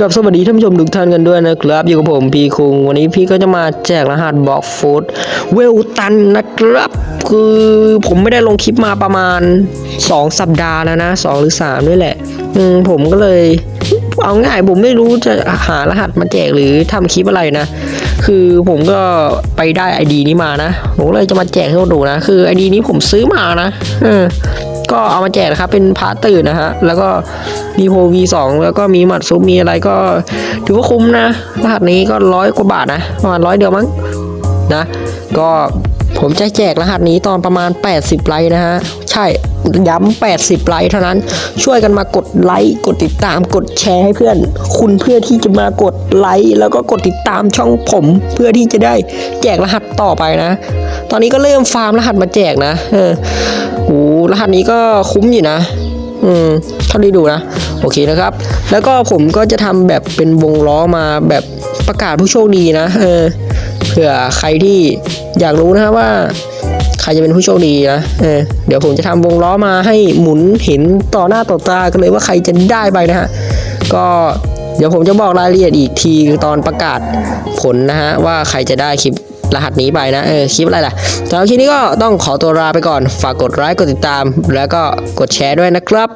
กับสวัสดีท่านผู้ชมทุกท่านกันด้วยนะครับ อยู่กับผมพีคุง วันนี้พี่ก็จะมาแจกรหัสบอกฟูดเวลตันนะครับ คือผมไม่ได้ลงคลิปมาประมาณ 2 สัปดาห์แล้วนะ 2 หรือ3นี่แหละ อืมผมก็เลย เอาง่ายผมไม่รู้จะหารหัสมาแจกหรือทำคลิปอะไรนะ คือผมก็ไปได้ไอดีนี้มานะ ผมเลยจะมาแจกให้ดูนะ คือไอดีนี้ผมซื้อมานะ เออ ก็เอามาแจกนะครับเป็นพาร์ตตื่นนะฮะแล้วก็มีโพ V2 แล้วก็มีหมัดซุปมีอะไรก็ถือว่าคุ้มนะรหัสนี้ก็ร้อยกว่าบาทนะประมาณร้อยเดียวมั้งนะ ก็ผมจะแจกรหัสนี้ตอนประมาณ 80 ไลค์นะฮะ ใช่ย้ำ80 ไลค์เท่านั้น ช่วยกันมากดไลค์ กดติดตาม กดแชร์ให้เพื่อน คุณเพื่อที่จะมากดไลค์แล้วก็กดติดตามช่องผม เพื่อที่จะได้แจกรหัสต่อไปนะ ตอนนี้ก็เริ่มฟาร์มรหัสมาแจกนะ เออ โอ้รหัสนี้ก็คุ้มอยู่นะ อืมเท่าที่ดูนะ โอเคนะครับ แล้วก็ผมก็จะทำแบบเป็นวงล้อมาแบบประกาศผู้โชคดีนะ เออ เผื่อใครที่อยากรู้นะครับว่าใครจะเป็นผู้โชคดีนะ เออ เดี๋ยวผมจะทำวงล้อมาให้หมุนเห็นต่อหน้าต่อตากันเลยว่าใครจะได้ไปนะฮะ ก็เดี๋ยวผมจะบอกรายละเอียดอีกทีตอนประกาศผลนะฮะว่าใครจะได้คลิป รหัสนี้ไปนะเออคลิปอะไรล่ะสำหรับคลิปนี้ก็ต้องขอตัวลาไปก่อน ฝากกดไลค์กดติดตาม แล้วก็กดแชร์ด้วยนะครับ